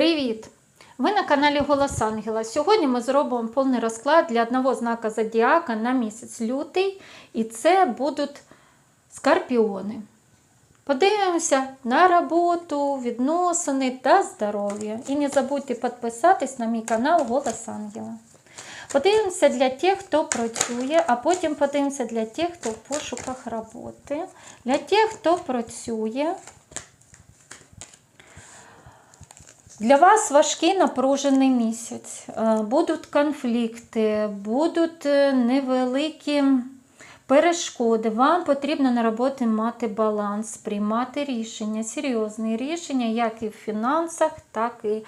Привіт! Ви на каналі Голос Ангела. Сьогодні ми зробимо повний розклад для одного знака Зодіака на місяць лютий, і це будуть скорпіони. Подивимося на роботу, відносини та здоров'я. І не забудьте підписатись на мій канал Голос Ангела. Подивимося для тих, хто працює, а потім подивимося для тих, хто в пошуках роботи. Для тих, хто працює. Для вас важкий напружений місяць. Е, Будуть конфлікти, будуть е, невеликі перешкоди. Вам потрібно на роботі мати баланс, приймати рішення, серйозні рішення, як і в фінансах, так і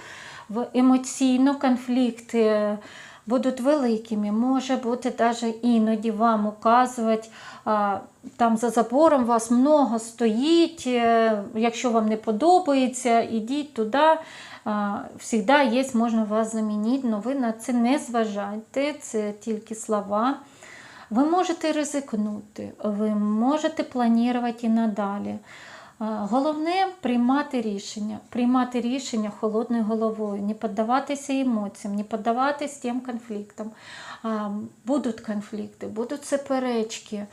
в емоційно конфлікти. Будуть великими, може бути навіть іноді вам указувати, там за забором вас много стоїть, е, якщо вам не подобається, ідіть туди. Завжди є, можна вас замінити, але ви на це не зважайте, це тільки слова. Ви можете ризикнути, ви можете планувати і надалі. Головне приймати рішення, приймати рішення холодною головою, не піддаватися емоціям, не піддаватися тим конфліктам. Будуть конфлікти, будуть суперечки,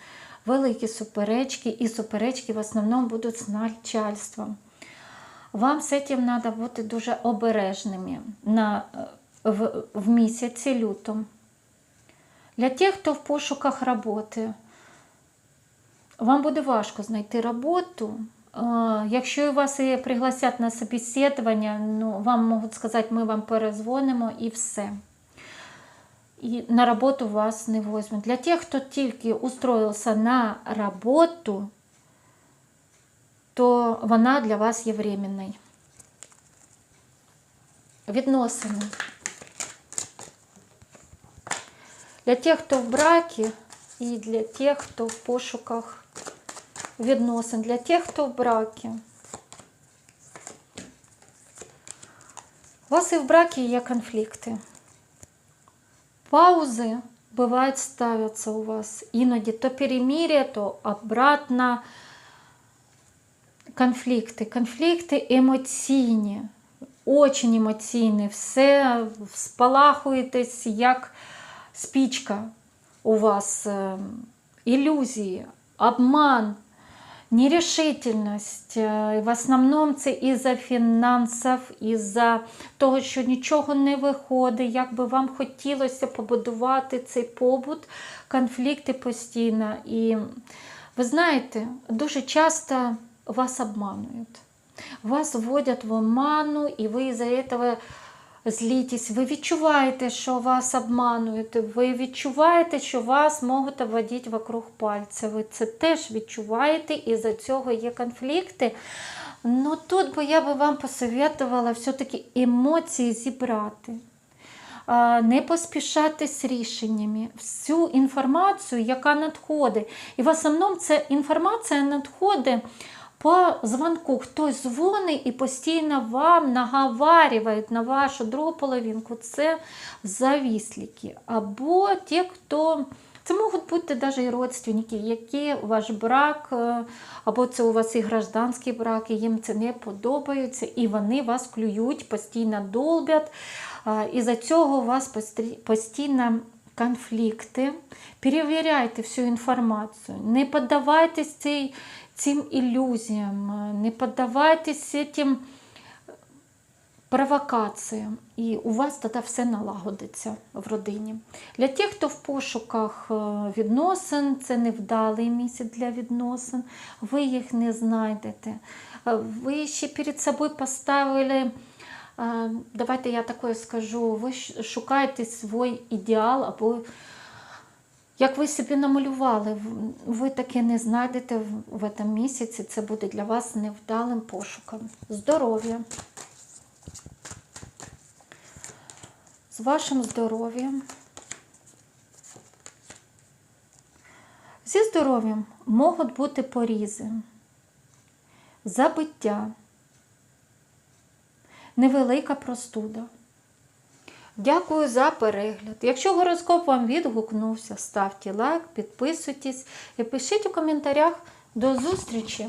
великі суперечки, і суперечки в основному будуть з начальством. Вам з цим треба бути дуже обережними на, в, в місяці лютому. Для тих, хто в пошуках роботи, вам буде важко знайти роботу. Якщо вас і пригласять на собеседування, ну, вам можуть сказати, ми вам перезвонимо і все. І на роботу вас не візьмуть. Для тих, хто тільки устроївся на роботу, то вона для вас є временною. Відносини. Для тих, хто в бракі, і для тих, хто в пошуках відносин, для тих, хто в бракі. У вас і в бракі є конфлікти. Паузи бывает ставятся у вас іноді то перемирие, то обратно конфлікти. Конфлікти емоційні, очень емоційні. Все спалахуєтесь, як спічка у вас, е, ілюзії, обман, нерешительність. Е, В основному це із-за фінансів, із-за того, що нічого не виходить, як би вам хотілося побудувати цей побут, конфлікти постійно. І ви знаєте, дуже часто вас обманують. Вас вводять в оману, і ви із-за этого злітесь. Ви відчуваєте, що вас обманують. Ви відчуваєте, що вас можуть обводити вокруг пальця. Ви це теж відчуваєте, і за цього є конфлікти. Ну тут би я би вам посоветувала все-таки емоції зібрати. Не поспішати з рішеннями. Всю інформацію, яка надходить. І в основному ця інформація надходить по дзвонку. Хтось дзвонить і постійно вам наговарює на вашу другу половинку. Це завіслики. Або ті, хто. Це можуть бути навіть і родственники, які ваш брак, е, або це у вас і гражданський брак, і їм це не подобається, і вони вас клюють, постійно долбять. І за цього вас постійно конфлікти. Перевіряйте всю інформацію, не піддавайтесь цій, цим ілюзіям, не піддавайтесь цим провокаціям. І у вас тоді все налагодиться в родині. Для тих, хто в пошуках е, відносин, це невдалий місяць для відносин, ви їх не знайдете. Е, Ви ще перед собою поставили. Давайте я таке скажу, ви шукаєте свій ідеал, або як ви собі намалювали, ви таке не знайдете в цьому місяці. Це буде для вас невдалим пошуком. Здоров'я. З вашим здоров'ям. Зі здоров'ям можуть бути порізи, забиття, невелика простуда. Дякую за перегляд. Якщо гороскоп вам відгукнувся, ставте лайк, підписуйтесь і пишіть у коментарях. До зустрічі!